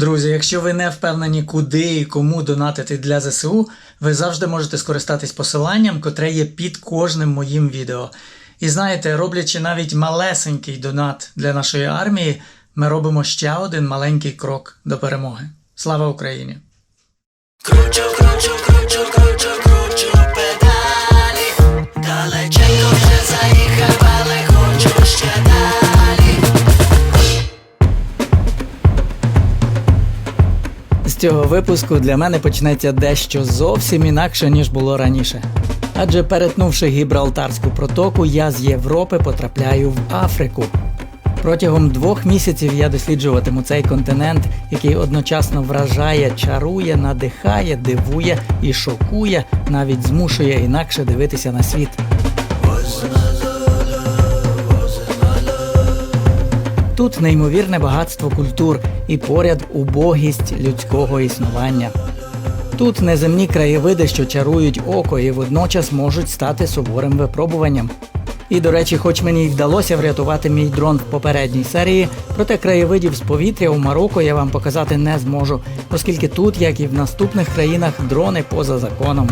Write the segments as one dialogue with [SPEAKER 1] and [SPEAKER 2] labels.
[SPEAKER 1] Друзі, якщо ви не впевнені, куди і кому донатити для ЗСУ, ви завжди можете скористатись посиланням, котре є під кожним моїм відео. І знаєте, роблячи навіть малесенький донат для нашої армії, ми робимо ще один маленький крок до перемоги. Слава Україні!
[SPEAKER 2] Кручу, кручу, кручу, кручу, кручу педалі
[SPEAKER 1] цього випуску для мене почнеться дещо зовсім інакше, ніж було раніше. Адже перетнувши Гібралтарську протоку, я з Європи потрапляю в Африку. Протягом двох місяців я досліджуватиму цей континент, який одночасно вражає, чарує, надихає, дивує і шокує, навіть змушує інакше дивитися на світ. Тут неймовірне багатство культур і поряд убогість людського існування. Тут неземні краєвиди, що чарують око і водночас можуть стати суворим випробуванням. І, до речі, хоч мені й вдалося врятувати мій дрон в попередній серії, проте краєвидів з повітря у Марокко я вам показати не зможу, оскільки тут, як і в наступних країнах, дрони поза законом.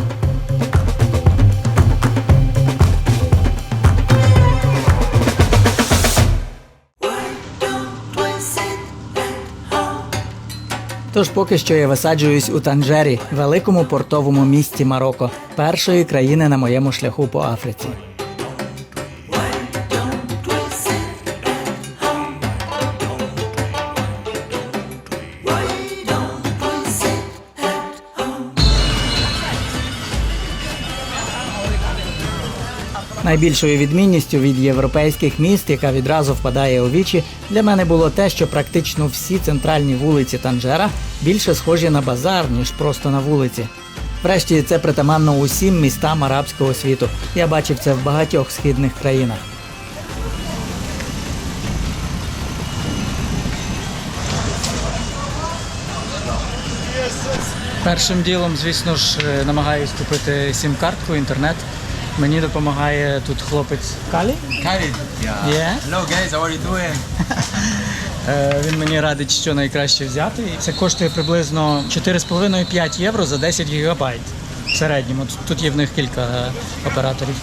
[SPEAKER 1] Тож поки що я висаджуюсь у Танжері, великому портовому місті Марокко, першої країни на моєму шляху по Африці. Найбільшою відмінністю від європейських міст, яка відразу впадає у вічі, для мене було те, що практично всі центральні вулиці Танжера більше схожі на базар, ніж просто на вулиці. Врешті це притаманно усім містам арабського світу. Я бачив це в багатьох східних країнах. Першим ділом, звісно ж, е, намагаюсь купити сім-картку, інтернет. Мені допомагає тут хлопець Калі.
[SPEAKER 3] Khalid. Yeah.
[SPEAKER 1] Yeah.
[SPEAKER 3] Hello guys, how are you doing?
[SPEAKER 1] Е, Він мені радить, що найкраще взяти. Це коштує приблизно 4,5-5 євро за 10 гігабайт. В середньому. Тут- Тут є в них кілька е, операторів.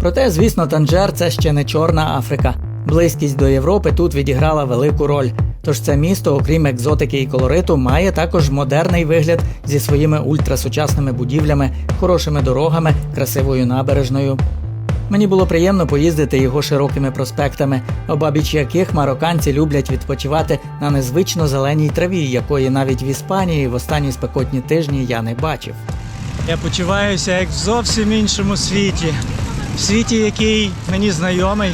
[SPEAKER 1] Проте, звісно, Танжер це ще не Чорна Африка. Близькість до Європи тут відіграла велику роль. Тож це місто, окрім екзотики і колориту, має також модерний вигляд зі своїми ультрасучасними будівлями, хорошими дорогами, красивою набережною. Мені було приємно поїздити його широкими проспектами, обабіч яких марокканці люблять відпочивати на незвично зеленій траві, якої навіть в Іспанії в останні спекотні тижні я не бачив. Я почуваюся як в зовсім іншому світі, в світі, який мені знайомий.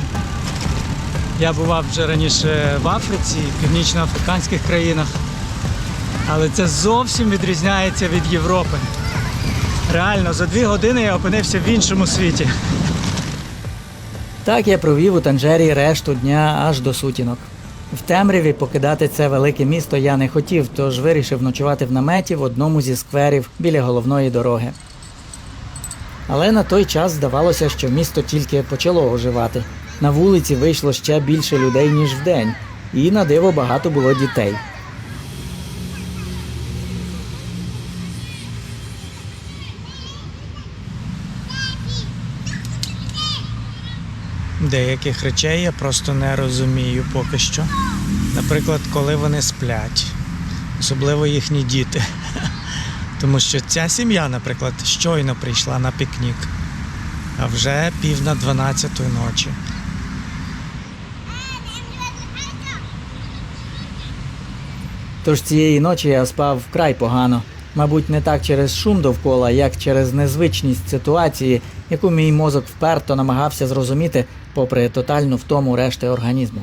[SPEAKER 1] Я бував вже раніше в Африці, в північноафриканських країнах, але це зовсім відрізняється від Європи. Реально, за дві години я опинився в іншому світі. Так я провів у Танжері решту дня аж до сутінок. В темряві покидати це велике місто я не хотів, тож вирішив ночувати в наметі в одному зі скверів біля головної дороги. Але на той час здавалося, що місто тільки почало оживати. На вулиці вийшло ще більше людей, ніж вдень, і на диво багато було дітей. Деяких речей я просто не розумію поки що. Наприклад, коли вони сплять, особливо їхні діти. Тому що ця сім'я, наприклад, щойно прийшла на пікнік, а вже пів на 12 ночі. Тож цієї ночі я спав вкрай погано. Мабуть, не так через шум довкола, як через незвичність ситуації, яку мій мозок вперто намагався зрозуміти, попри тотальну втому решти організму.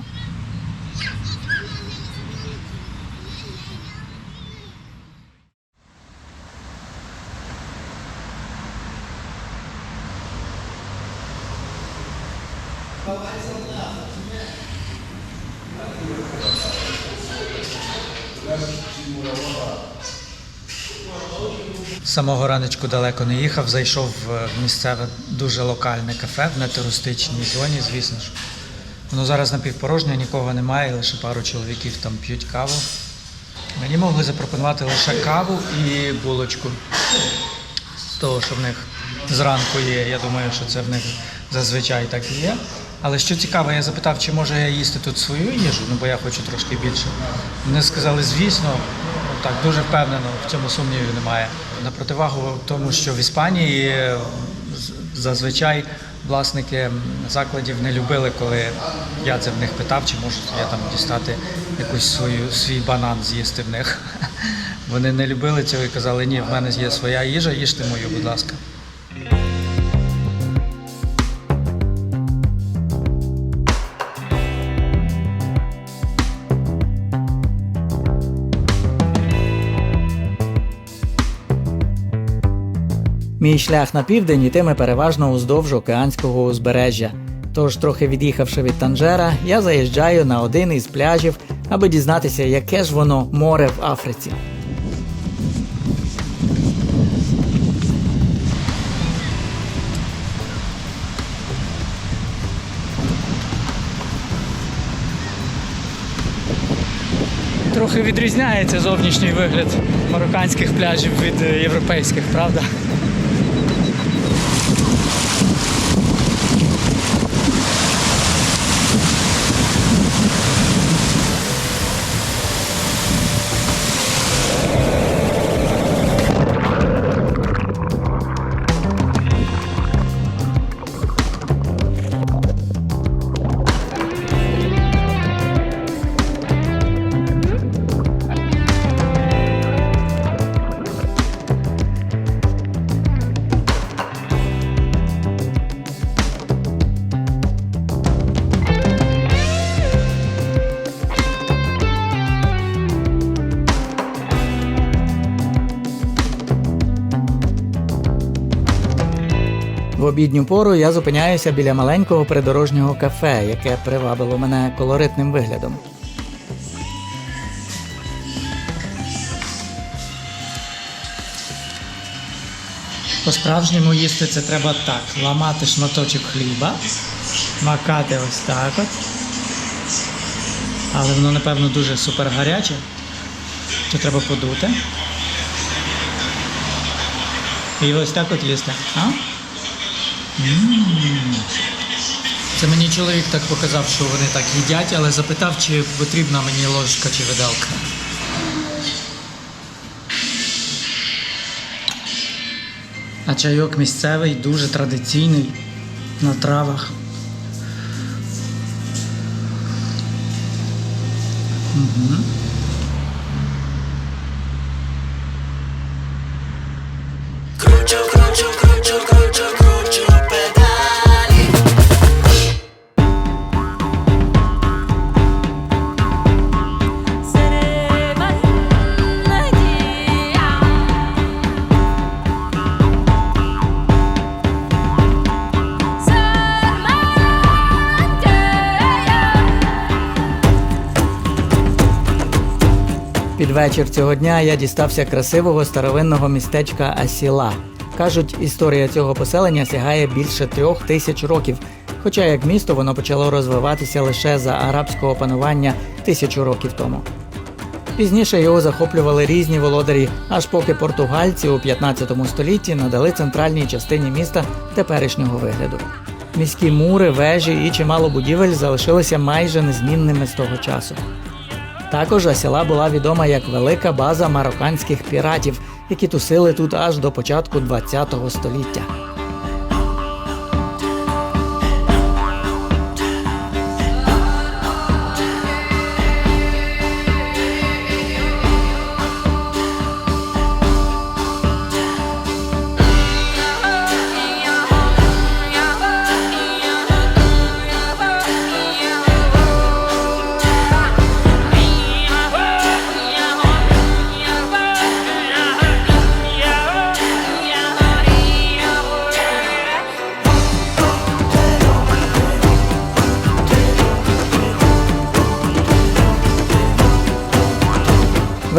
[SPEAKER 1] Самого раночку далеко не їхав, зайшов в місцеве дуже локальне кафе в нетуристичній зоні, звісно ж. Воно зараз напівпорожнє, нікого немає, лише пару чоловіків там п'ють каву. Мені могли запропонувати лише каву і булочку. З того, що в них зранку є. Я думаю, що це в них зазвичай так і є. Але що цікаво, я запитав, чи можу я їсти тут свою їжу, ну бо я хочу трошки більше. Вони сказали, звісно, так дуже впевнено, в цьому сумнівів немає. На противагу тому, що в Іспанії е, зазвичай власники закладів не любили, коли я це в них питав, чи можу я там дістати якусь свою свій банан з'їсти в них. Вони не любили цього і казали, ні, в мене є своя їжа, їжте мою, будь ласка. Мій шлях на південь йтиме переважно уздовж океанського узбережжя. Тож, трохи від'їхавши від Танжера, я заїжджаю на один із пляжів, аби дізнатися, яке ж воно море в Африці. Трохи відрізняється зовнішній вигляд марокканських пляжів від е, європейських, правда? В обідню пору я зупиняюся біля маленького придорожнього кафе, яке привабило мене колоритним виглядом. По-справжньому їсти це треба так: ламати шматочок хліба, макати ось так от. Але воно, напевно, дуже супер гаряче. То треба подути. І ось так от їсти. А? Це мені чоловік так показав, що вони так їдять, але запитав, чи потрібна мені ложка чи виделка. А чайок місцевий, дуже традиційний, на травах.
[SPEAKER 2] Кручу,
[SPEAKER 1] вечір цього дня я дістався красивого старовинного містечка Асіла. Кажуть, історія цього поселення сягає більше трьох тисяч років. Хоча як місто воно почало розвиватися лише за арабського панування тисячу років тому. Пізніше його захоплювали різні володарі, аж поки португальці у 15 столітті надали центральній частині міста теперішнього вигляду. Міські мури, вежі і чимало будівель залишилися майже незмінними з того часу. Також Асіла була відома як велика база марокканських піратів, які тусили тут аж до початку ХХ століття.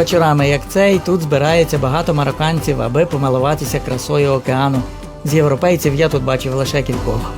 [SPEAKER 1] Вечорами, як цей, тут збирається багато марокканців, аби помилуватися красою океану. З європейців я тут бачив лише кількох.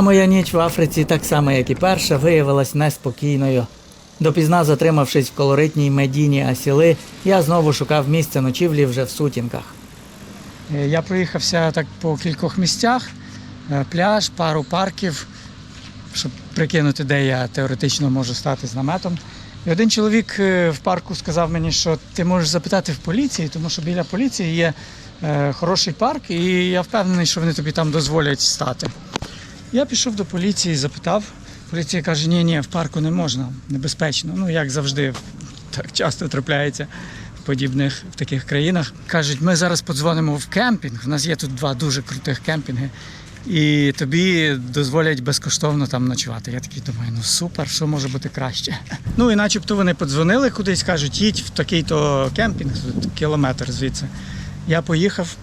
[SPEAKER 4] Друга моя ніч в Африці, так само як і перша, виявилась неспокійною. Допізна затримавшись в колоритній медіні Асіли, я знову шукав місце ночівлі вже в сутінках.
[SPEAKER 1] Е, Я проїхався так по кількох місцях: Е, пляж, пару парків, щоб прикинути, де я теоретично можу стати з наметом. І один чоловік е, в парку сказав мені, що ти можеш запитати в поліції, тому що біля поліції є хороший парк, і я впевнений, що вони тобі там дозволять стати. Я пішов до поліції, запитав. Поліція каже, ні, ні, в парку не можна, небезпечно. Ну, як завжди, так часто трапляється в подібних в таких країнах. Кажуть, ми зараз подзвонимо в кемпінг. У нас є тут два дуже крутих кемпінги. І тобі дозволять безкоштовно там ночувати. Я такий думаю, ну супер, що може бути краще. Ну і начебто вони подзвонили кудись, кажуть, їдь в такий-то кемпінг, тут кілометр звідси. Я поїхав.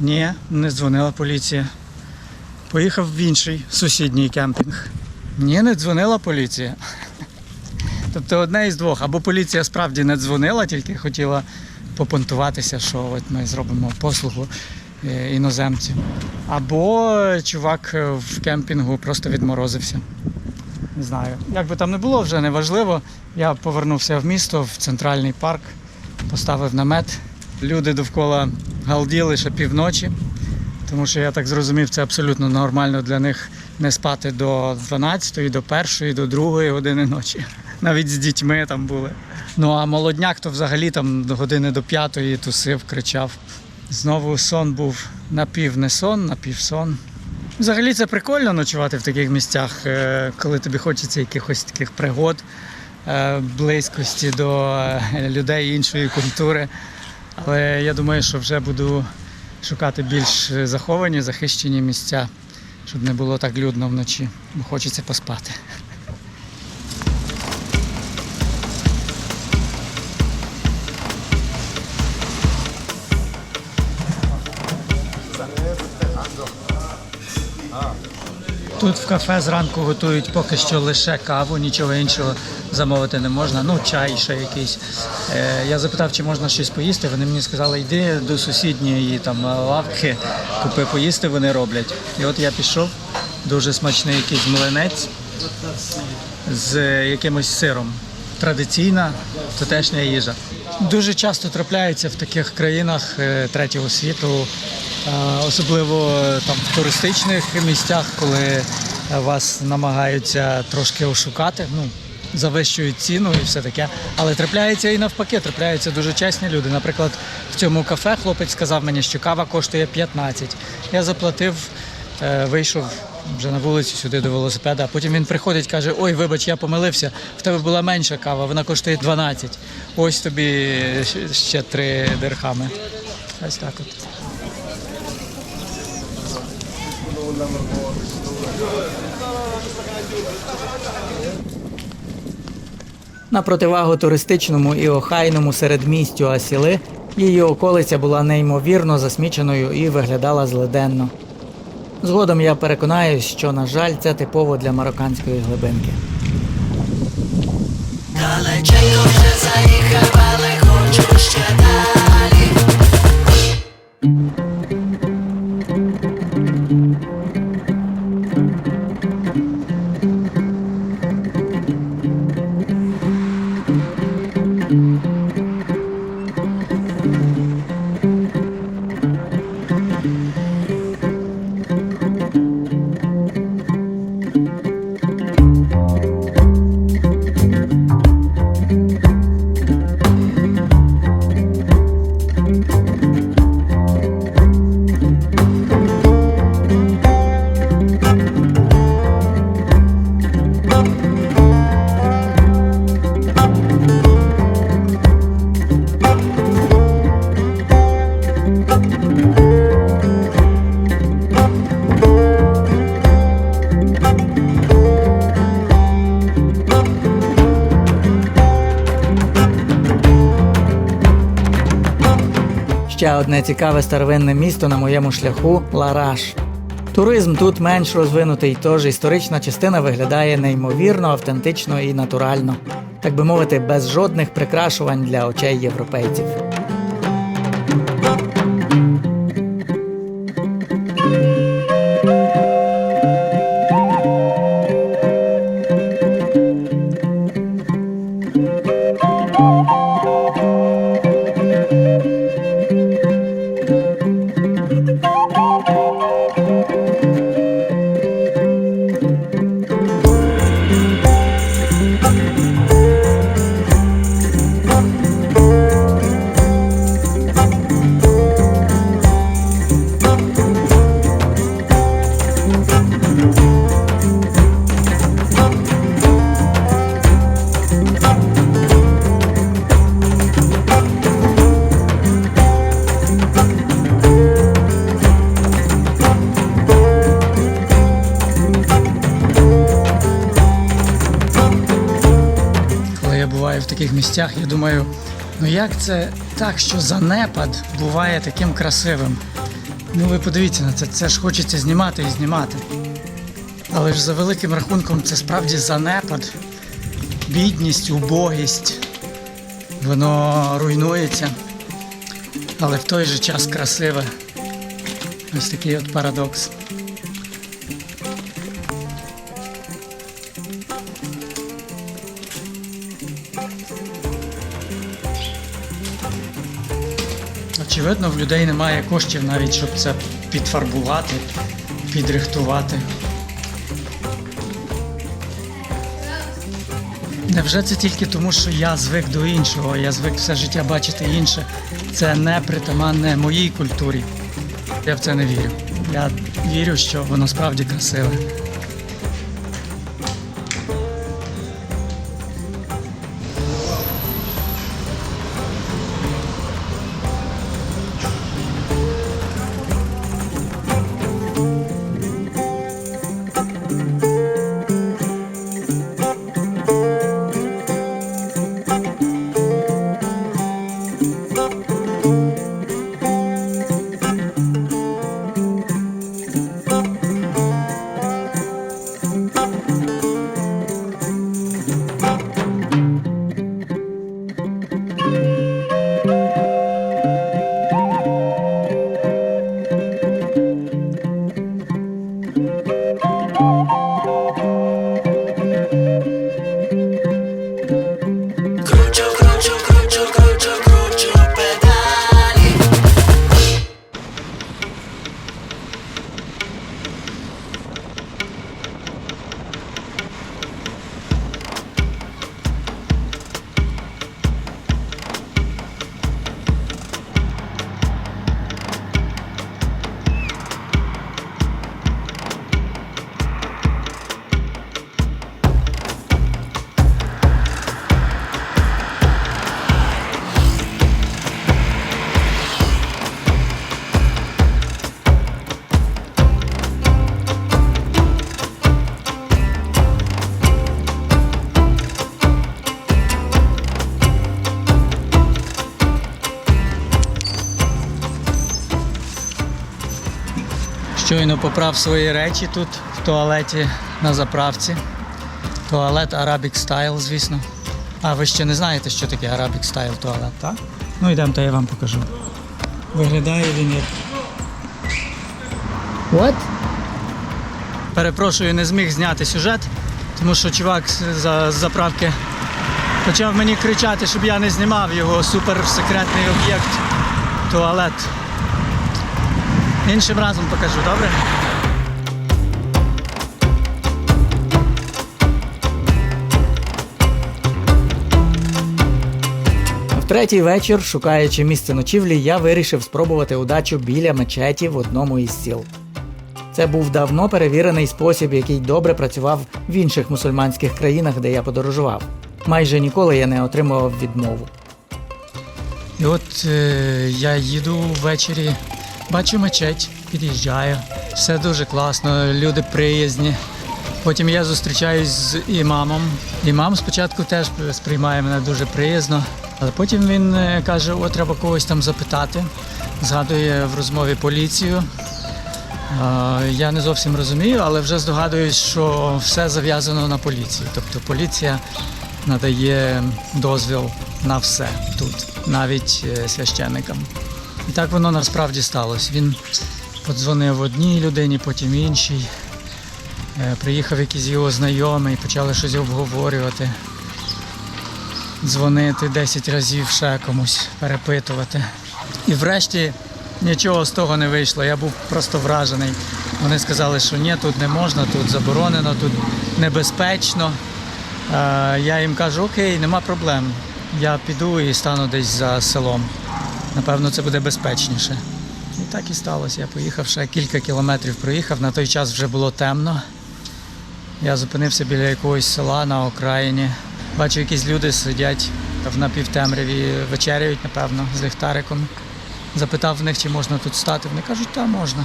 [SPEAKER 1] Ні, не дзвонила поліція. Поїхав в інший сусідній кемпінг. Ні, не дзвонила поліція. Тобто одне із двох. Або поліція справді не дзвонила, тільки хотіла попонтуватися, що от ми зробимо послугу е, іноземцям. Або чувак в кемпінгу просто відморозився. Не знаю. Як би там не було, вже не важливо. Я повернувся в місто, в центральний парк, поставив намет. Люди довкола галділи ще півночі. Тому що я так зрозумів, це абсолютно нормально для них не спати до 12, до 1, до 2 години ночі. Навіть з дітьми там були. Ну а молодняк то взагалі там до години до 5 тусив, кричав. Знову сон був напів не сон, напів сон. Взагалі це прикольно ночувати в таких місцях, е, коли тобі хочеться якихось таких пригод, е, близькості до е, людей іншої культури. Але я думаю, що вже буду шукати більш заховані, захищені місця, щоб не було так людно вночі, бо хочеться поспати. Тут в кафе зранку готують поки що лише каву, нічого іншого замовити не можна. Ну, чай ще якийсь. Е, я запитав, чи можна щось поїсти. Вони мені сказали, йди до сусідньої там лавки, купи поїсти, вони роблять. І от я пішов, дуже смачний якийсь млинець з якимось сиром. Традиційна тутешня їжа. Дуже часто трапляється в таких країнах е, третього світу, е, особливо е, там в туристичних місцях, коли вас намагаються трошки ошукати. Ну, завищують ціну і все таке. Але трапляється і навпаки, трапляються дуже чесні люди. Наприклад, в цьому кафе хлопець сказав мені, що кава коштує 15. Я заплатив, вийшов вже на вулицю сюди до велосипеда. А потім він приходить, каже: Ой, вибач, я помилився. В тебе була менша кава, вона коштує 12. Ось тобі ще три дирхами. Ось так от.
[SPEAKER 4] На противагу туристичному і охайному середмістю Асіли, її околиця була неймовірно засміченою і виглядала злиденно. Згодом я переконаюсь, що, на жаль, це типово для марокканської глибинки.
[SPEAKER 5] Далеченько вже заїхав, але хочу ще далі.
[SPEAKER 4] Ще одне цікаве старовинне місто на моєму шляху Лараш. Туризм тут менш розвинутий, тож історична частина виглядає неймовірно, автентично і натурально, так би мовити, без жодних прикрашувань для очей європейців.
[SPEAKER 1] Місцях, я думаю, ну як це так, що занепад буває таким красивим? Ну ви подивіться на це, це ж хочеться знімати і знімати. Але ж за великим рахунком це справді занепад, бідність, убогість. Воно руйнується, але в той же час красиве. Ось такий от парадокс. Очевидно, в людей немає коштів навіть, щоб це підфарбувати, підрихтувати. Невже це тільки тому, що я звик до іншого, я звик все життя бачити інше. Це не притаманне моїй культурі. Я в це не вірю. Я вірю, що воно справді красиве. Поправ свої речі тут в туалеті на заправці. Туалет Arabic Style, звісно. А ви ще не знаєте, що таке Arabic Style туалет, так? Ну йдемо, то я вам покажу. Виглядає він як.
[SPEAKER 6] What?
[SPEAKER 1] Перепрошую, не зміг зняти сюжет, тому що чувак з- з заправки почав мені кричати, щоб я не знімав його суперсекретний об'єкт туалет. Іншим разом покажу, добре?
[SPEAKER 6] Третій вечір, шукаючи місце ночівлі, я вирішив спробувати удачу біля мечеті в одному із сіл. Це був давно перевірений спосіб, який добре працював в інших мусульманських країнах, де я подорожував. Майже ніколи я не отримував відмову.
[SPEAKER 1] І от е, я їду ввечері, бачу мечеть, під'їжджаю. Все дуже класно, люди приязні. Потім я зустрічаюсь з імамом. Імам спочатку теж сприймає мене дуже приязно, але потім він е, каже: о, треба когось там запитати. Згадує в розмові поліцію. Е, Я не зовсім розумію, але вже здогадуюсь, що все зав'язано на поліцію. Тобто поліція надає дозвіл на все тут, навіть е, священникам. І так воно насправді сталося. Він подзвонив одній людині, потім іншій. Е, Приїхав якийсь його знайомий, почали щось обговорювати, дзвонити 10 разів ще комусь, перепитувати. І врешті нічого з того не вийшло. Я був просто вражений. Вони сказали, що ні, тут не можна, тут заборонено, тут небезпечно. Е, Я їм кажу, окей, нема проблем. Я піду і стану десь за селом. Напевно, це буде безпечніше. І так і сталося. Я поїхав ще кілька кілометрів проїхав. На той час вже було темно. Я зупинився біля якогось села на окраїні. Бачу, якісь люди сидять в напівтемряві, вечеряють, напевно, з ліхтариком. Запитав в них, чи можна тут стати. Вони кажуть, та можна.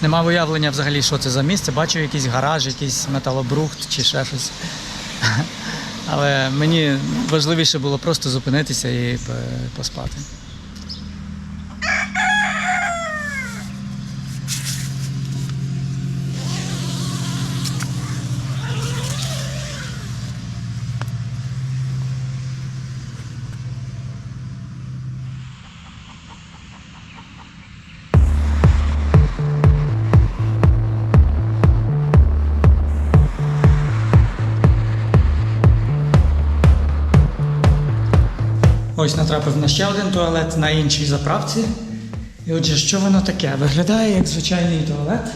[SPEAKER 1] Нема уявлення взагалі, що це за місце. Бачу якийсь гараж, якийсь металобрухт чи ще щось. Але мені важливіше було просто зупинитися і поспати. Ось натрапив на ще один туалет на іншій заправці. І отже, що воно таке? Виглядає як звичайний туалет.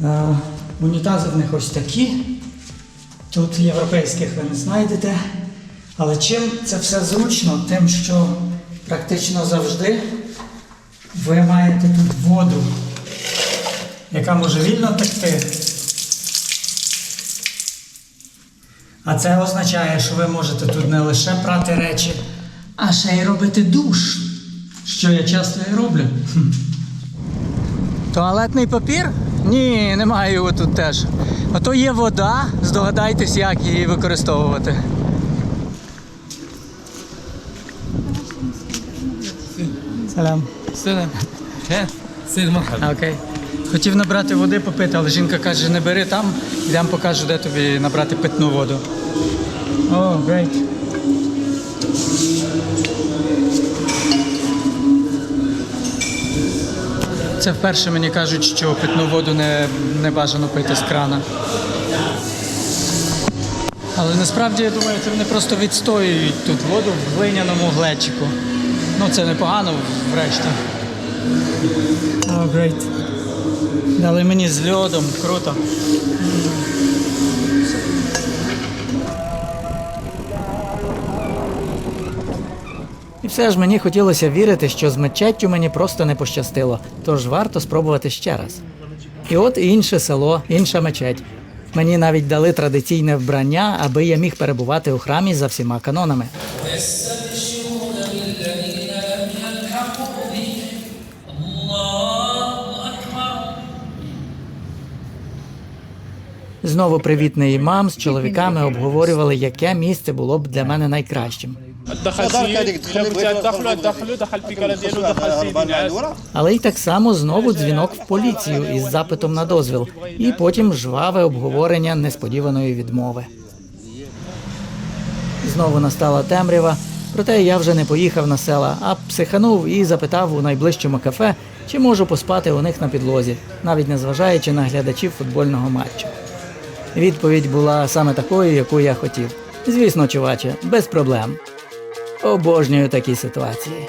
[SPEAKER 1] Е, унітази в них ось такі. Тут європейських ви не знайдете. Але чим це все зручно? Тим, що практично завжди ви маєте тут воду, яка може вільно текти. А це означає, що ви можете тут не лише прати речі, а ще й робити душ, що я часто і роблю. Туалетний папір? Ні, немає його тут теж. А то є вода, здогадайтесь, як її використовувати.
[SPEAKER 7] Салам. Салам. Е,
[SPEAKER 1] Окей. Хотів набрати води попити, але жінка каже, не бери там, я вам покажу, де тобі набрати питну воду. О, oh, great. Це вперше мені кажуть, що питну воду не, не бажано пити з крана. Але насправді я думаю, це вони просто відстоюють тут воду в глиняному глечику. Ну це непогано врешті. О, great. Дали мені з льодом, круто.
[SPEAKER 3] І все ж мені хотілося вірити, що з мечеттю мені просто не пощастило, тож варто спробувати ще раз. І от інше село, інша мечеть. Мені навіть дали традиційне вбрання, аби я міг перебувати у храмі за всіма канонами. Знову привітний імам з чоловіками обговорювали, яке місце було б для мене найкращим але й так само знову дзвінок в поліцію із запитом на дозвіл, і потім жваве обговорення несподіваної відмови. Знову настала темрява, проте я вже не поїхав на села, а психанув і запитав у найближчому кафе, чи можу поспати у них на підлозі, навіть незважаючи на глядачів футбольного матчу. Відповідь була саме такою, яку я хотів. Звісно, чуваче, без проблем. Обожнюю такі ситуації.